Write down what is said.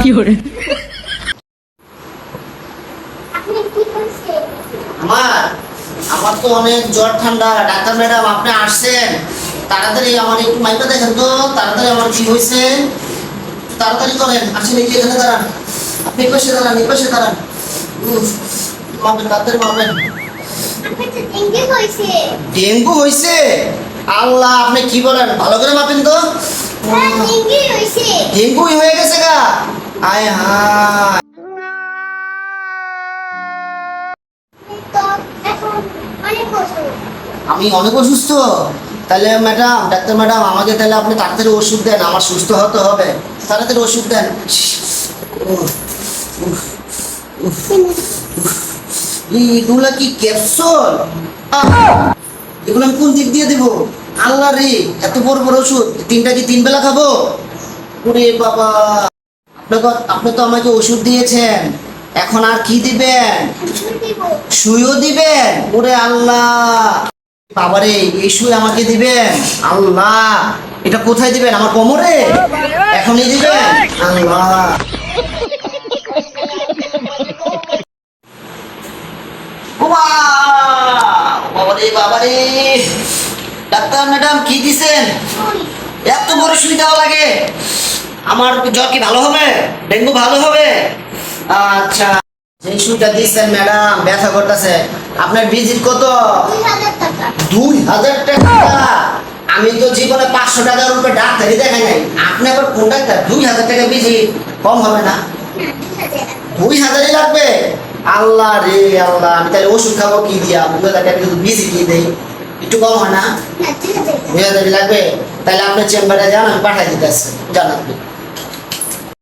আপনি কি করছেন? আমার আমার তো অনেক জ্বর ঠান্ডা। ডাক্তার ম্যাডাম আপনি আসছেন। তাড়াতাড়ি আমার একটু দেখেন তো। তাড়াতাড়ি আমার কি হয়েছে? তাড়াতাড়ি করেন আসেন এই এখানে দাঁড়ান। আপনি পাশে দাঁড়ান এই পাশে দাঁড়ান। উফ, মাপেন তাড়াতাড়ি মাপেন ডেঙ্গু হয়েছে। আল্লাহ আপনি কি বলেন? ভালো করে মাপেন তো। হ্যাঁ ডেঙ্গু ডেঙ্গুই হয়ে গেছে গা। আয় হায়। আমি অনেক অসুস্থ। তাহলে ম্যাডাম ডাক্তার ম্যাডাম আমাকে তাহলে আপনি তাড়াতাড়ি ওষুধ দেন, আমার সুস্থ হতে হবে। তাড়াতাড়ি ওষুধ দেন। এগুলা কি ক্যাপসুল এগুলো আমি কোন দিক দিয়ে দেবো? আল্লাহ রে, এত বড় বড় ওষুধ। তিনটা কি তিন বেলা খাব? বাবা। আপনাকে আপনি তো আমাকে ওষুধ দিয়েছেন। এখন আর কি দিবেন? শুইও দিবেন? ওরে আল্লাহ। বাবারে, এই শুয়ে আমাকে দিবেন? আল্লাহ। এটা কোথায় দিবেন? আমার কোমরে? এখনই দিবেন? আল্লাহ। ডাক্তার ম্যাডাম, কি দিছেন? এত বড় দেওয়া লাগে। আমার জ্বর কি ভালো হবে? ডেঙ্গু ভালো হবে? আচ্ছা। যে দিচ্ছেন ম্যাডাম ব্যথা করতেছে। আপনার ভিজিট কত? দুই হাজার টাকা। আমি তো জীবনে পাঁচশো টাকার উপরে ডাক্তারই দেখাই নাই। আপনি আবার কোন ডাক্তার? দুই হাজার টাকা ভিজিট কম হবে না? দুই হাজারই লাগবে? আল্লাহ রে আল্লাহ আমি তাহলে ওষুধ খাব কি দিয়া? দুই হাজার টাকা কিন্তু ভিজিট কি দেই। একটু কম হয় না? দুই হাজার লাগবে? তাহলে আপনার চেম্বারে যান আমি পাঠাই দিতে আসছি